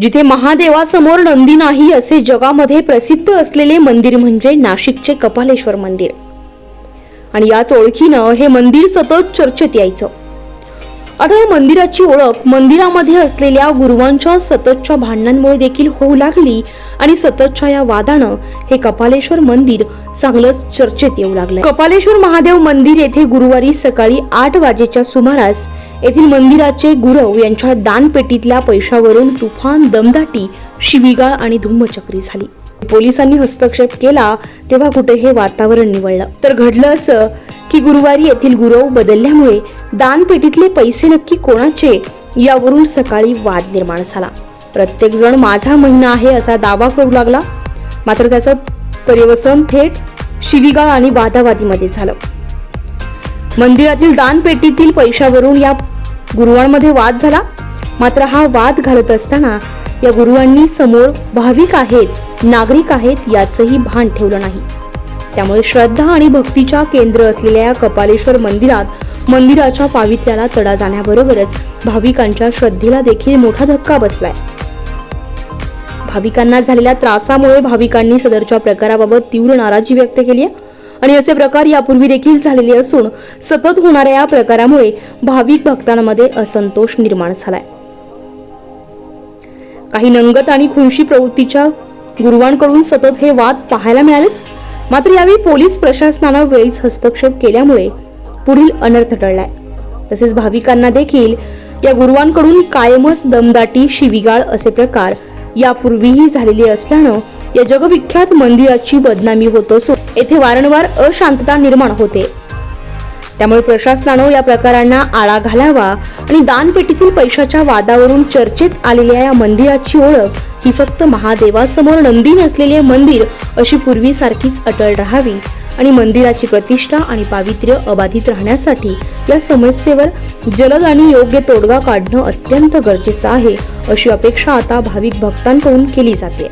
जिथे महादेवासमोर नंदी नाही असे जगामध्ये प्रसिद्ध असलेले मंदिर म्हणजे नाशिकचे कपालेश्वर मंदिर. आणि याच ओळखीनं हे मंदिर सतत चर्चेत यायचं. आता या मंदिराची ओळख मंदिरामध्ये असलेल्या गुरुवांच्या सततच्या भांडणांमुळे देखील होऊ लागली आणि सततच्या या वादानं हे कपालेश्वर मंदिर चांगलंच चर्चेत येऊ लागलं कपालेश्वर महादेव मंदिर येथे गुरुवारी सकाळी आठ वाजेच्या सुमारास येथील मंदिराचे गुरव यांच्या दानपेटीतल्या पैशावरून तुफान दमदाटी शिवीगाळ आणि धुम्मचक्री झाली. पोलिसांनी हस्तक्षेप केला तेव्हा कुठे हे वातावरण निवडलं तर घडलं असं की गुरुवारी येथील गुरव बदलल्यामुळे दानपेटीतले पैसे नक्की कोणाचे यावरून सकाळी वाद निर्माण झाला. प्रत्येक जण माझा महिना आहे असा दावा करू लागला. मात्र त्याचं पर्यवसन थेट शिवीगाळ आणि वादावादीमध्ये झालं. मंदिरातील दानपेटीतील पैशावरून या गुरुवांमध्ये वाद झाला. मात्र हा वाद घालत असताना या गुरुवांनी समोर भाविक आहेत नागरिक आहेत याचंही भान ठेवलं नाही. त्यामुळे श्रद्धा आणि भक्तीच्या केंद्र असलेल्या या कपालेश्वर मंदिरात मंदिराच्या पावित्र्याला तडा जाण्याबरोबरच भाविकांच्या श्रद्धेला देखील मोठा धक्का बसलाय. भाविकांना झालेल्या त्रासामुळे भाविकांनी सदरच्या प्रकाराबाबत तीव्र नाराजी व्यक्त केली आहे. आणि असे प्रकार यापूर्वी देखील झालेले असून सतत होणाऱ्या या प्रकारामुळे भाविक भक्तांमध्ये असंतोष निर्माण झालाय. काही नंगत आणि खुनशी प्रवृत्तीच्या गुरुवांकडून सतत हे वाद पाहायला मिळाले मात्र यावेळी पोलीस प्रशासनानं वेळीच हस्तक्षेप केल्यामुळे पुढील अनर्थ टळलाय. तसेच भाविकांना देखील या गुरुवांकडून कायमच दमदाटी शिवीगाळ असे प्रकार यापूर्वीही झालेले असल्यानं या जगविख्यात मंदिराची बदनामी होत असून येथे वारंवार अशांतता निर्माण होते. त्यामुळे प्रशासनानं या प्रकारांना आळा घालावा आणि दानपेटीतील पैशाच्या वादावरून चर्चेत आलेल्या या मंदिराची ओळख ही फक्त महादेवासमोर नंदी नसलेले मंदिर अशी पूर्वीसारखीच अटळ राहावी आणि मंदिराची प्रतिष्ठा आणि पावित्र्य अबाधित राहण्यासाठी या समस्येवर जलद आणि योग्य तोडगा काढणं अत्यंत गरजेचं आहे अशी अपेक्षा आता भाविक भक्तांकडून केली जाते.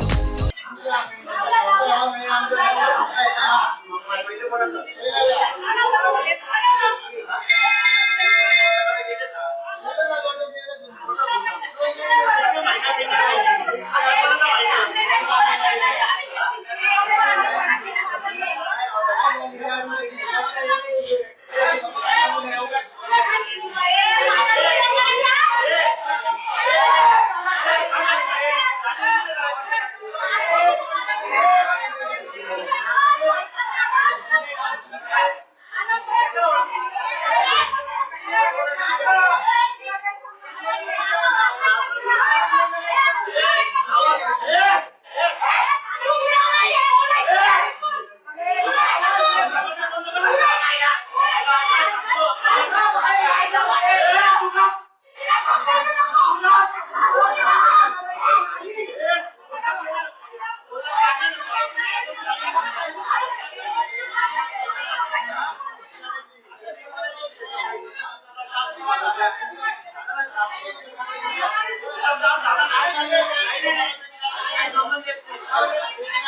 yapıyorsunuz?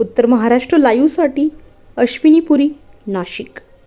उत्तर महाराष्ट्र लाईव्हसाठी अश्विनी पुरी नाशिक.